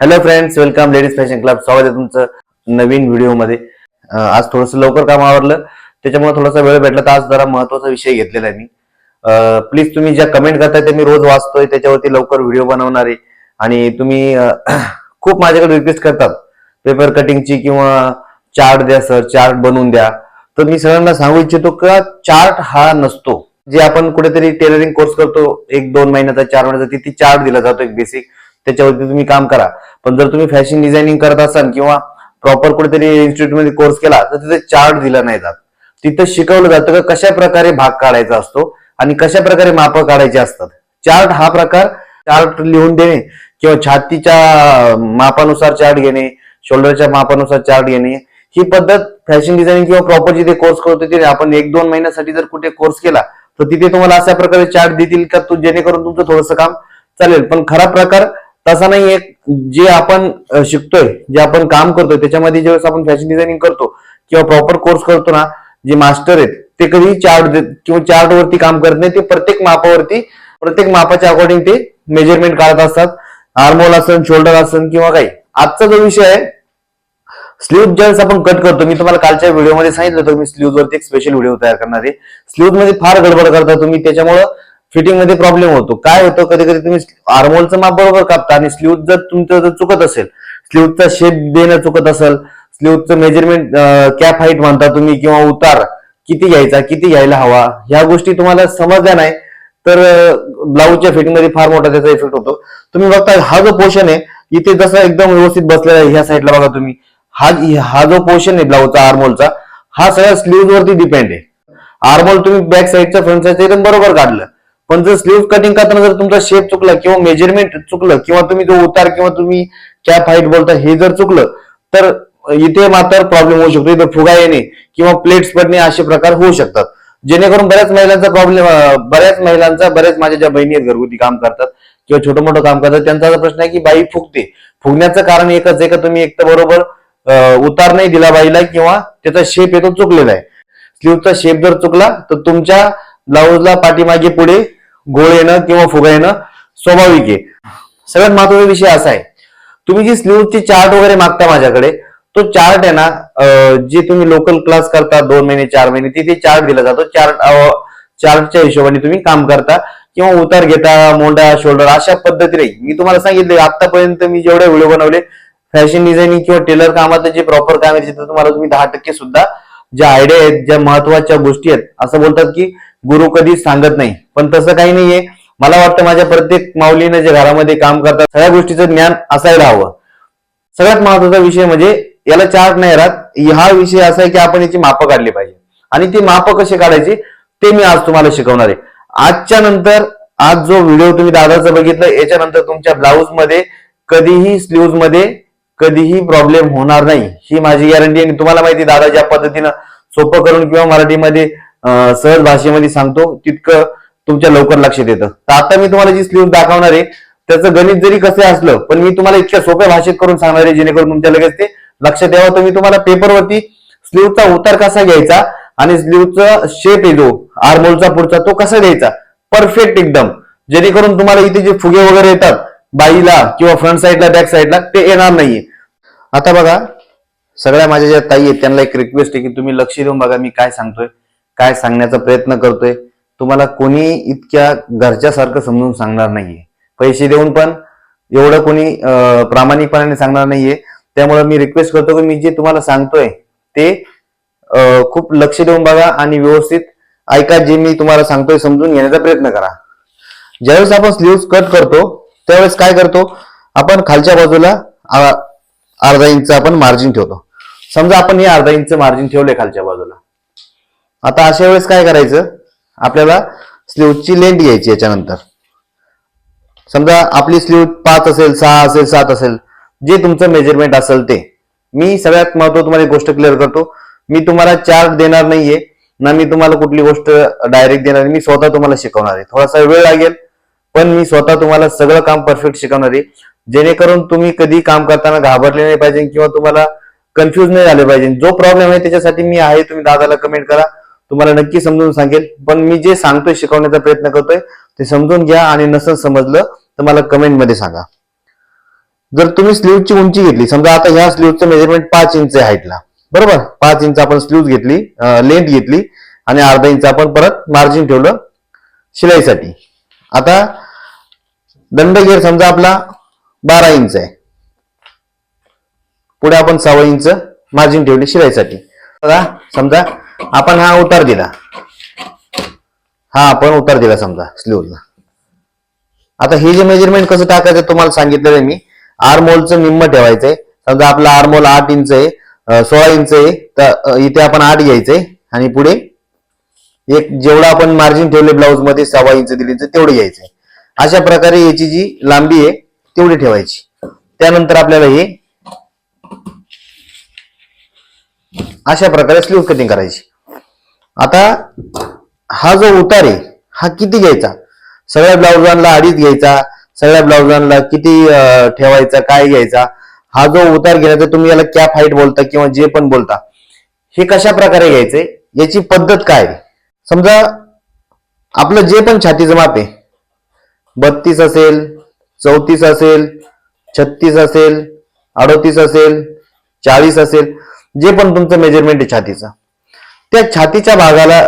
Hello friends welcome ladies fashion club स्वागत आहे तुमचं नवीन व्हिडिओमध्ये आज थोडंसं लवकर काम आवरलं. त्याच्यामुळे थोडासा वेळ भेटला तर आज जरा महत्त्वाचा विषय घेतलेला आहे मी. प्लीज तुम्ही ज्या कमेंट करताय ते मी रोज वाचतोय त्याच्यावरती लवकर व्हिडिओ बनवणार आहे. आणि तुम्ही खूप माझ्याकडे रिक्वेस्ट करतात. पेपर कटिंगची किंवा चार्ट द्या सर चार्ट बनवून द्या. तर मी सगळ्यांना सांगू इच्छितो का चार्ट हा नसतो. जे आपण कुठेतरी टेलरिंग कोर्स करतो एक दोन महिन्याचा चार महिन्याचा तिथे चार्ट दिला जातो एक बेसिक त्याच्यावरती तुम्ही काम करा. पण जर तुम्ही फॅशन डिझायनिंग करत असाल किंवा प्रॉपर कुठेतरी इन्स्टिट्यूटमध्ये कोर्स केला तर तिथे चार्ट दिला नाही जात. तिथं शिकवलं जातं का कशा प्रकारे भाग काढायचा असतो आणि कशा प्रकारे माप काढायचे असतात. चार्ट हा प्रकार चार्ट लिहून देणे किंवा छातीच्या मापानुसार चार्ट घेणे शोल्डरच्या मापानुसार चार्ट घेणे ही पद्धत फॅशन डिझायनिंग किंवा प्रॉपर जिथे कोर्स करतो तिथे आपण एक दोन महिन्यासाठी जर कुठे कोर्स केला तर तिथे तुम्हाला अशा प्रकारे चार्ट देतील का तू जेणेकरून तुमचं थोडंसं काम चालेल. पण खरा प्रकार तसा नाही एक जे आपण शिकतोय जे आपण काम करतोय त्याच्यामध्ये ज्यावेळेस आपण फॅशन डिझायनिंग करतो किंवा प्रॉपर कोर्स करतो ना जे मास्टर आहेत ते कधी चार्ट देत किंवा चार्ट वरती काम करत नाही ते प्रत्येक मापावरती प्रत्येक मापाच्या अकॉर्डिंग ते मेजरमेंट काढत असतात. आर्मोल असन शोल्डर असन किंवा काही. आजचा जो विषय आहे स्लीव ज्यावेळेस आपण कट करतो. मी तुम्हाला कालच्या व्हिडिओमध्ये सांगितलं होतं मी स्लीव्ह वरती एक स्पेशल व्हिडिओ तयार करणार आहे. स्लीव्हमध्ये फार गडबड करता तुम्ही त्याच्यामुळं फिटिंगमध्ये प्रॉब्लेम होतो. काय होतं? कधी कधी तुम्ही आर्मोलचं माप बरोबर कापता आणि स्लीव्ह जर तुमचं जर चुकत असेल स्लीव्हचा शेप देणं चुकत असेल स्लीव्हचं मेजरमेंट कॅप हाईट म्हणता तुम्ही किंवा उतार किती घ्यायचा किती घ्यायला हवा ह्या गोष्टी तुम्हाला समजल्या नाही तर ब्लाऊजच्या फिटिंगमध्ये फार मोठा त्याचा इफेक्ट होतो. तुम्ही बघता हा जो पोर्शन आहे इथे जसं एकदम व्यवस्थित बसलेला आहे ह्या साईडला बघा तुम्ही. हा हा जो पोर्शन आहे ब्लाऊजचा आर्मोलचा हा सगळ्या स्लीव्ह वरती डिपेंड आहे. आर्मोल तुम्ही बॅक साईडचा फ्रंट साईडचा एकदम बरोबर काढलं. पण जर स्लीव्ह कटिंग करताना जर तुमचा शेप चुकला किंवा मेजरमेंट चुकलं किंवा तुम्ही जो उतार किंवा तुम्ही कॅप हाईट बोलता हे जर चुकलं तर इथे मात्र प्रॉब्लेम होऊ शकतो. इथे फुगा येणे किंवा प्लेट्स पडणे असे प्रकार होऊ शकतात. जेणेकरून बऱ्याच महिलांचा प्रॉब्लेम बऱ्याच महिलांचा बऱ्याच माझ्या ज्या बहिणी आहेत घरगुती काम करतात किंवा छोटं मोठं काम करतात त्यांचा असा प्रश्न आहे की बाई फुगते. फुगण्याचं कारण एकच आहे का तुम्ही एक तर बरोबर उतार नाही दिला बाईला किंवा त्याचा शेप येतो चुकलेला आहे. स्लीवचा शेप जर चुकला तर तुमच्या ब्लाऊजला पाठीमागे पुढे गोळ येणं किंवा फुगा येणं स्वाभाविक आहे. सगळ्यात महत्त्वाचा विषय असा आहे. तुम्ही जी स्लीवची चार्ट वगैरे मागता माझ्याकडे तो चार्ट आहे ना जे तुम्ही लोकल क्लास करता दोन महिने चार महिने तिथे चार्ट दिला जातो. चार्ट चार्टच्या हिशोबाने तुम्ही काम करता किंवा उतार घेता मोंडा शोल्डर अशा पद्धतीने. मी तुम्हाला सांगितले आतापर्यंत मी जेवढे व्हिडिओ बनवले फॅशन डिझायनिंग किंवा टेलर कामाचं जे प्रॉपर काम आहे तिथं तुम्हाला तुम्ही दहा टक्के सुद्धा ज्या आयडिया आहेत ज्या महत्त्वाच्या गोष्टी आहेत असं बोलतात की गुरु कधीच सांगत नाही. पण तसं काही नाहीये. मला वाटतं माझ्या प्रत्येक माऊलीने जे घरामध्ये काम करतात सगळ्या गोष्टीचं ज्ञान असायला हवं. सगळ्यात महत्त्वाचा विषय म्हणजे याला चार्ट नाही राहत. हा विषय असा आहे की आपण याची मापं काढली पाहिजे. आणि ती मापं कशी काढायची ते मी आज तुम्हाला शिकवणार आहे. आजच्या नंतर आज जो व्हिडिओ तुम्ही दादाचा बघितला याच्यानंतर तुमच्या ब्लाऊजमध्ये कधीही स्लीव्हमध्ये कधीही प्रॉब्लेम होणार नाही. ही माझी गॅरंटी आणि तुम्हाला माहिती आहे, दादा ज्या पद्धतीनं सोपं करून किंवा मराठीमध्ये सहज भाषेमध्ये सांगतो तितकं तुमच्या लवकर लक्षात येतं. तर आता मी तुम्हाला जी स्लीव दाखवणार आहे त्याचं गणित जरी कसं असलं पण मी तुम्हाला इतक्या सोप्या भाषेत करून सांगणार आहे जेणेकरून तुमच्या लगेच ते लक्षात यावं. तर मी तुम्हाला पेपरवरती स्लीवचा उतार कसा घ्यायचा आणि स्लीवचा शेप आहे जो पुढचा तो कसा द्यायचा परफेक्ट एकदम. जेणेकरून तुम्हाला इथे जे फुगे वगैरे येतात बाईला किंवा फ्रंट साईडला बॅक साईडला ते येणार नाहीये. आता बघा सगळ्या माझ्या ज्या ताई आहेत त्यांना एक रिक्वेस्ट आहे की तुम्ही लक्ष देऊन बघा मी काय सांगतोय काय सांगण्याचा प्रयत्न करतोय. तुम्हाला कोणी इतक्या घरच्यासारखं समजून सांगणार नाहीये. पैसे देऊन पण एवढं कोणी प्रामाणिकपणाने सांगणार नाहीये. त्यामुळे मी रिक्वेस्ट करतो की मी जे तुम्हाला सांगतोय ते खूप लक्ष देऊन बघा आणि व्यवस्थित ऐका जे मी तुम्हाला सांगतोय समजून घेण्याचा प्रयत्न करा. ज्यावेळेस आपण स्लीव्ह कट करतो त्यावेळेस काय करतो आपण खालच्या बाजूला अर्धा इंच आपण मार्जिन ठेवतो. समजा आपण हे अर्धा इंच मार्जिन ठेवले खालच्या बाजूला. आता अशा वेळेस काय करायचं? आपल्याला स्लीवची लेंथ घ्यायची याच्यानंतर. समजा आपली स्लीव पाच असेल सहा असेल सात असेल जे तुमचं मेजरमेंट असेल ते. मी सगळ्यात महत्त्व तुम्हाला एक गोष्ट क्लिअर करतो. मी तुम्हाला चार्ट देणार नाहीये ना मी तुम्हाला कुठली गोष्ट डायरेक्ट देणार मी स्वतः तुम्हाला शिकवणार आहे. थोडासा वेळ लागेल पण मी स्वतः तुम्हाला सगळं काम परफेक्ट शिकवणार आहे. जेणेकरून तुम्ही कधी काम करताना घाबरले नाही पाहिजे किंवा तुम्हाला कन्फ्युज नाही झाले पाहिजे. जो प्रॉब्लेम आहे त्याच्यासाठी मी आहे तुम्ही दादाला कमेंट करा. तुम्हाला नक्की समजून सांगेल. पण मी जे सांगतोय शिकवण्याचा प्रयत्न करतोय ते समजून घ्या आणि नसेल समजलं तर मला कमेंटमध्ये सांगा. जर तुम्ही स्लीवची उंची घेतली समजा आता ह्या स्लीवचं मेजरमेंट पाच इंच आहे हाईटला बरोबर? पाच इंच आपण स्लीव घेतली लेंथ घेतली आणि अर्धा इंच आपण परत मार्जिन ठेवलं शिलाईसाठी. आता दंड घेर समजा आपला बारा इंच आहे. पुढे आपण सव्वा इंच मार्जिन ठेवली शिलाईसाठी बघा समजा आपण हा उतार दिला. हा आपण उतार दिला समजा स्लीवला आता हे जे मेजरमेंट कसं टाकायचं तुम्हाला सांगितलेलं आहे मी. आर्मोलचं निम्म ठेवायचंय. समजा आपला आर्मोल आठ इंच आहे सोळा इंच आहे तर इथे आपण आठ घ्यायचंय. आणि पुढे एक जेवढं आपण मार्जिन ठेवले ब्लाऊजमध्ये सव्वा इंच दिली इंच तेवढे घ्यायचंय. अशा प्रकारे याची जी लांबी आहे तेवढी ठेवायची. त्यानंतर आपल्याला हे अशा प्रकारे स्लीव कटिंग करायची. आता हा जो उतार आहे हा किती घ्यायचा? सगळ्या ब्लाउजांना अडीच घ्यायचा. सगळ्या ब्लाउजांना किती ठेवायचा काय घ्यायचा? हा जो उतार घेण्याचा तुम्ही याला कॅप हाईट बोलता किंवा जे पण बोलता हे कशा प्रकारे घ्यायचंय याची पद्धत काय? आहे? समजा आपलं जे पण छातीचं माप आहे बत्तीस असेल चौतीस असेल छत्तीस असेल अडोतीस असेल चाळीस असेल जे पण तुमचं मेजरमेंट आहे छातीचं. त्या छातीच्या भागाला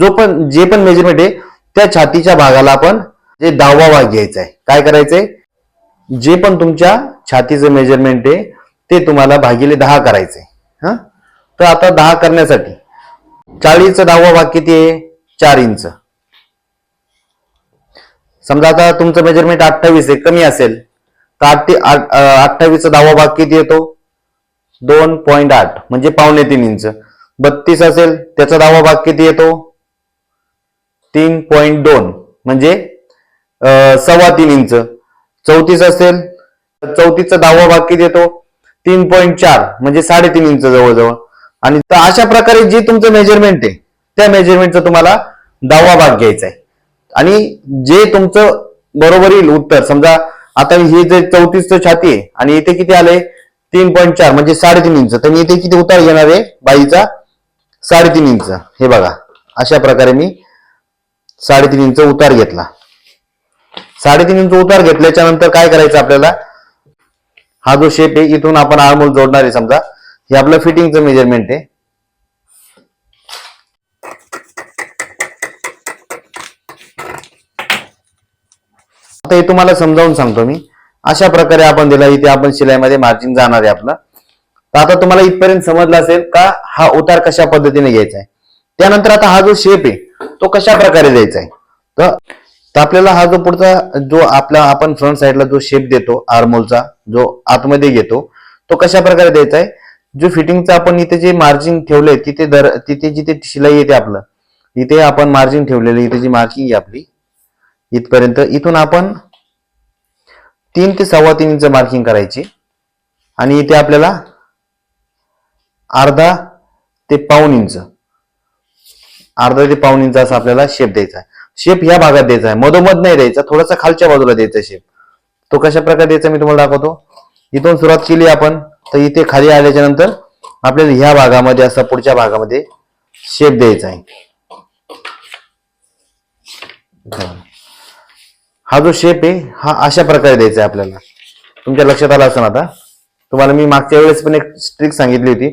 जो पण जे पण मेजरमेंट आहे त्या छातीच्या भागाला आपण जे दहावा भाग घ्यायचा आहे. काय करायचंय? जे पण तुमच्या छातीचं मेजरमेंट आहे ते तुम्हाला भागिले दहा करायचंय. हा? तर आता दहा करण्यासाठी चाळीसचा दहावा भाग किती आहे? चार इंच. समजा आता तुमचं मेजरमेंट अठ्ठावीस आहे कमी असेल तर अठ्ठावीसचा दहावा भाग किती येतो? दोन पॉईंट आठ म्हणजे पावणे तीन इंच. बत्तीस असेल त्याचा दहावा भाग किती येतो? तीन पॉईंट दोन म्हणजे सव्वा तीन इंच. चौतीस असेल तर चौतीसचा दहावा भाग किती येतो? तीन पॉईंट चार म्हणजे साडेतीन इंच जवळजवळ. आणि तर अशा प्रकारे जे तुमचं मेजरमेंट आहे त्या मेजरमेंटचा तुम्हाला दहावा भाग घ्यायचा आहे. आणि जे तुमचं बरोबर येईल उत्तर समजा आता हे जे चौतीसचं छाती आहे आणि इथे किती आले? तीन पॉईंट चार म्हणजे साडेतीन इंच. तर मी इथे किती उतार घेणार आहे? बाईचा साडेतीन इंच. हे बघा अशा प्रकारे मी साडेतीन इंच उतार घेतला. साडेतीन इंच उतार घेतल्याच्या नंतर काय करायचं आपल्याला? हा जो शेप आहे इथून आपण आळमूल जोडणार आहे समजा. हे आपलं फिटिंगचं मेजरमेंट आहे. आता हे तुम्हाला समजावून सांगतो मी. अशा प्रकारे आपण दिला इथे आपण शिलाईमध्ये मार्जिन जाणार आहे आपलं. तर आता तुम्हाला इथपर्यंत समजलं असेल का हा उतार कशा पद्धतीने घ्यायचा आहे? त्यानंतर आता हा जो शेप आहे तो कशा प्रकारे द्यायचा आहे? तर आपल्याला हा जो पुढचा जो आपला आपण फ्रंट साईडला जो शेप देतो आर्मोलचा जो आतमध्ये घेतो तो कशा प्रकारे द्यायचा आहे? जो फिटिंगचा आपण इथे जे मार्जिन ठेवलंय तिथे दर तिथे जिथे शिलाई येते आपलं इथे आपण मार्जिन ठेवलेलं इथे जी मार्किंग आहे आपली इथपर्यंत इथून आपण तीन ते सव्वा तीन इंच मार्किंग करायची. आणि इथे आपल्याला अर्धा ते पाऊन इंच अर्धा ते पाऊन इंच असा आपल्याला शेप द्यायचा आहे. शेप ह्या भागात द्यायचा आहे. मधोमध नाही द्यायचा थोडासा खालच्या बाजूला द्यायचा शेप तो कशा प्रकारे द्यायचा मी तुम्हाला दाखवतो. इथून सुरुवात केली आपण तर इथे खाली आल्याच्यानंतर आपल्याला ह्या भागामध्ये असा पुढच्या भागामध्ये शेप द्यायचा आहे. हा जो शेप आहे हा अशा प्रकारे द्यायचा आहे आपल्याला. तुमच्या लक्षात आला असं आता? तुम्हाला मी मागच्या वेळेस पण एक ट्रिक सांगितली होती.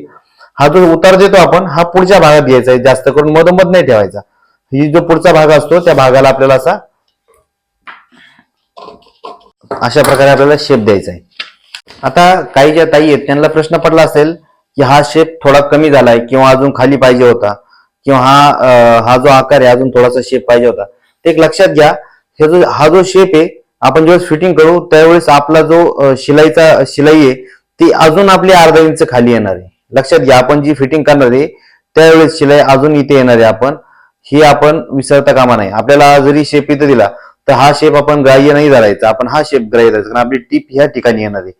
हा जो उतार देतो आपण हा पुढच्या भागात घ्यायचा आहे. जास्त करून मधोमध नाही ठेवायचा. ही जो पुढचा भाग असतो त्या भागाला आपल्याला असा अशा प्रकारे आपल्याला शेप द्यायचा आहे. आता काही ज्या ताई आहेत त्यांना प्रश्न पडला असेल की हा शेप थोडा कमी झालाय किंवा अजून खाली पाहिजे होता. किंवा हा हा जो आकार आहे अजून थोडासा शेप पाहिजे होता. ते एक लक्षात घ्या. हे जो हा जो शेप आहे आपण जेव्हा फिटिंग करू त्यावेळेस आपला जो शिलाईचा शिलाई आहे ती अजून आपली अर्धा इंच खाली येणार आहे. लक्षात घ्या आपण जी फिटिंग करणार आहे त्यावेळेस शिलाई अजून इथे येणार आहे आपण. ही आपण विसरता कामा नाही आपल्याला जरी शेप इथे दिला तर हा शेप आपण ग्राह्य नाही धरायचा. आपण हा शेप ग्राह्य धरायचा. कारण आपली टीप ह्या ठिकाणी येणार आहे.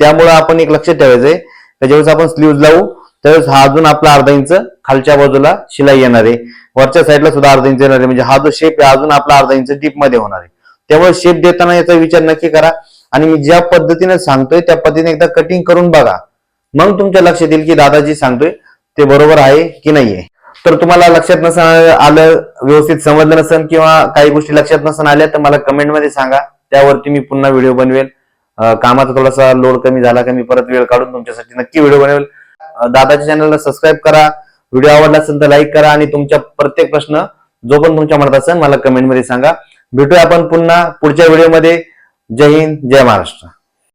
त्यामुळे आपण एक लक्षात ठेवायचंय का ज्यावेळेस आपण स्लीव्ह लावू. त्यावेळेस हा अजून आपला अर्धा इंच खालच्या बाजूला शिलाई येणार आहे. वरच्या साईडला सुद्धा अर्धा इंच येणार आहे. म्हणजे हा जो शेप आहे अजून आपला अर्धा इंच डीपमध्ये होणार आहे. त्यामुळे शेप देताना याचा विचार नक्की करा. आणि मी ज्या पद्धतीने सांगतोय त्या पद्धतीने एकदा कटिंग करून बघा. मग तुमच्या लक्षात येईल की दादाजी सांगतोय ते बरोबर आहे की नाहीये. तर तुम्हाला लक्षात नसणं आलं व्यवस्थित समजलं नसेल किंवा काही गोष्टी लक्षात नसन आल्या तर मला कमेंटमध्ये सांगा. त्यावरती मी पुन्हा व्हिडिओ बनवेल. कामाचा थोडासा लोड कमी झाला का मी परत वेळ काढून तुमच्यासाठी नक्की व्हिडिओ बनवेल. दादाच्या चॅनलला सबस्क्राईब करा. व्हिडिओ आवडला असेल तर लाईक करा आणि तुमच्या प्रत्येक प्रश्न जो पण तुमच्या मनात असेल मला कमेंटमध्ये सांगा. भेटूया आपण पुन्हा पुढच्या व्हिडिओमध्ये जय हिंद जय महाराष्ट्र.